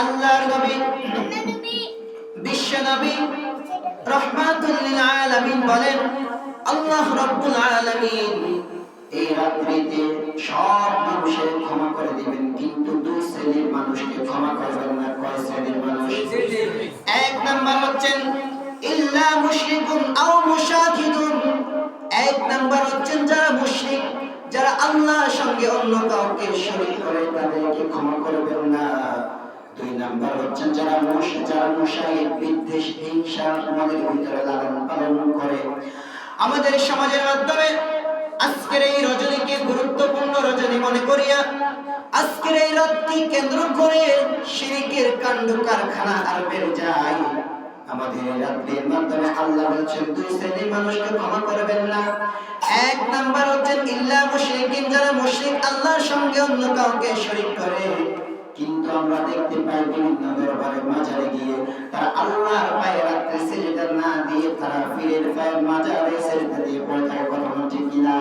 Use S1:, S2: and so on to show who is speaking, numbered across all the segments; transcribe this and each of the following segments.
S1: আল্লাহর নবী, বিশ্ব নবী, রহমাতুল আলামিন বলেন, আল্লাহ রাব্বুল আলামিন এই রাত্রিতে সব মানুষের ক্ষমা করে দিবেন, কিন্তু দুই শ্রেণির মানুষকে ক্ষমা করবেন না। কয় শ্রেণির মানুষ? এক নাম্বার হচ্ছেন, ইল্লা মুশরিকুন আও মুশাহিদুন। এক নাম্বার হচ্ছেন, যারা মুশরিক, যারা আল্লাহর সঙ্গে অন্য কাউকে শরীক করে, তাদেরকে ক্ষমা করবেন না। আমাদের সমাজের মাধ্যমে আজকের এই রজনীকে গুরুত্বপূর্ণ রজনী মনে করিয়া আজকের এই রাতকে কেন্দ্র করে শিরিকের কাণ্ড কারখানা আর বেড়ে যায়। আমাদের রাত্রির মাধ্যমে আল্লাহ বলছেন, দুই শ্রেণির মানুষকে ক্ষমা করবেন না। এক নাম্বার হচ্ছেন ইল্লা মুশরিকিন, যারা মুশরিক, আল্লাহর সঙ্গে অন্য কাউকে শরীক করে। দেখতে পাই বিভিন্ন দরবারে মাজারে গিয়ে তারা আল্লাহর পায়ে রাখতে সেজদা না দিয়ে তারা পীরের পায়ে মাজারে সেজদা দিয়ে পড়ে থাকে কথা বলছে কিনা?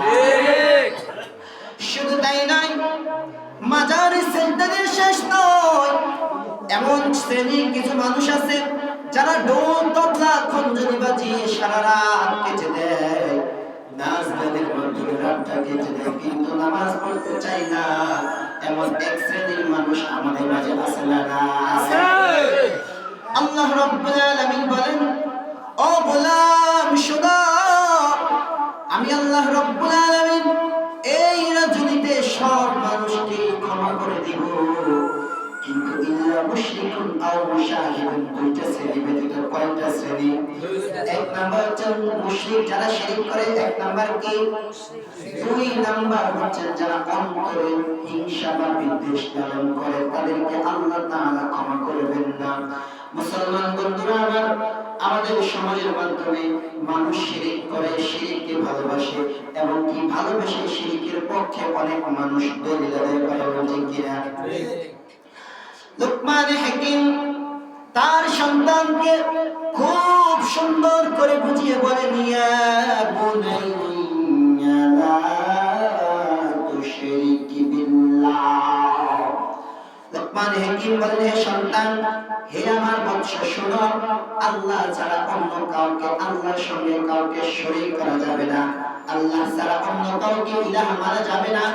S1: শুধু তাই নয়, মাজারে সেজদা দিয়ে শেষ নয়, এমন শ্রেণির কিছু মানুষ আছে যারা ডোল তবলা খঞ্জনি বাজিয়ে সারা রাত কেটে দেয়। নাচ গানের মাধ্যমে রাতটা কেটে দেয়, কিন্তু নামাজ পড়তে চায় না। এমন এক শ্রেণির মানুষ আমাদের মাঝে আছে না? আল্লাহ রাব্বুল আলামিন বলেন ও গোলাম শোনা আমি আল্লাহ রাব্বুল আলামিন এই রজনীতে সব মানুষকে ক্ষমা করে দিব মুশরিকুন আও মুশাহিদুন দুইটা শ্রেণি ব্যতীত কয়টা শ্রেণি? এক নাম্বার হচ্ছে মুশরিক যারা করে, এক নাম্বার কি? দুই নাম্বার হচ্ছে যারা অন্তরে হিংসা বা বিদ্বেষ করে, তাদেরকে আল্লাহ তাআলা ক্ষমা করবেন না। মুসলমান বন্ধুরা, আমার, আমাদের সমাজের মাধ্যমে মানুষ শিরিক করে, শিরিককে ভালোবাসে এবং কি ভালোবেসে শিরিকের পক্ষে অনেক মানুষ দলিল আদায় করে বলছে কিনা? লোকমান হাকিম তার সন্তানকে খুব সুন্দর করে বুঝিয়ে বলে, নিয়া লোকমান হাকিম বললেন হে সন্তান, হে আমার বৎস, শোনো, আল্লাহ ছাড়া অন্য কাউকে, আল্লাহর সঙ্গে কাউকে শরীক করা যাবে না। আল্লাহ ছাড়া অন্য কাউকে ইলাহ মানা যাবে না।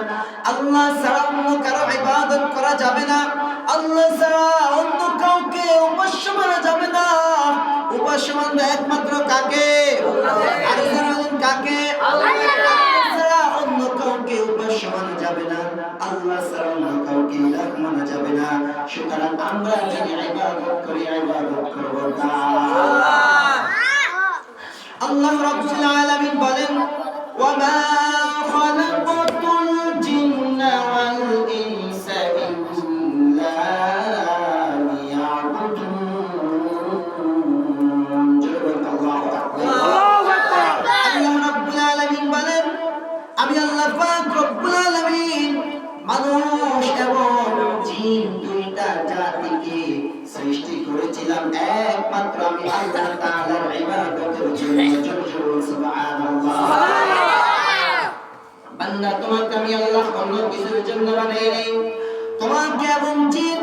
S1: আল্লাহ ছাড়া অন্য কারও ইবাদত করা যাবে না। আল্লাহ ছাড়া অন্য কাউকে উপাস্য মানা যাবে না। উপাস্য মানবে একমাত্র কাকে? আর কাকে? আল্লাহ ছাড়া অন্য কাউকে উপাস্য মানা যাবে না। আল্লাহ ছাড়া অন্য কাউকে ইলাহ মানা যাবে না। সুতরাং আমরা যদি ইবাদত করি ইবাদত করব আল্লাহ। আল্লাহ রাব্বুল আলামিন বলেন জাতিকে সৃষ্টি করেছিলাম। একমাত্র আমি আল্লাহ তাআলার ইবাদতের জন্য। জোরে সুবহানাল্লাহ। বান্দা, তোমাকে আমি আল্লাহ অন্য কিছুর জন্য বানাই নাই তোমাকে এবং জিন,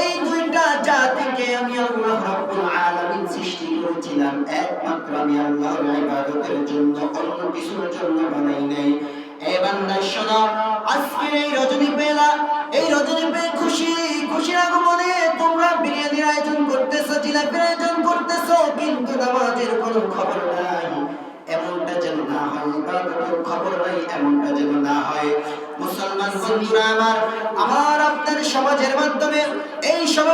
S1: এই দুইটা জাতিকে আমি আল্লাহ রাব্বুল আলামিন সৃষ্টি করেছিলাম। একমাত্র আমি আল্লাহর ইবাদতের জন্য, অন্য কিছুর জন্য বানাই নাই। এ বান্দা, শোনো, আজকের এই রজনী খুশির আগমনে তোমরা বিরিয়ানির আয়োজন করতেছো, জিলাপির আয়োজন করতেছো, কিন্তু নামাজের কোনো খবর নাই। এমনটা যেন না হয়, ইবাদতের খবর নাই, এমনটা যেন না হয়। মুসলমান বন্ধুরা আমার আমার আপনার সমাজের মাধ্যমে এই সব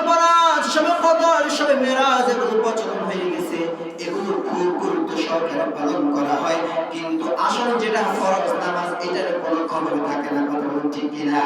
S1: কদর সব মেরাজ এগুলো প্রচলন হয়ে গেছে। এগুলো খুব গুরুত্ব সহকারে পালন করা হয়। কিন্তু আসল যেটা ফরজ নামাজ, এটার কোনো খবর থাকে না, কথা বলছি কিনা?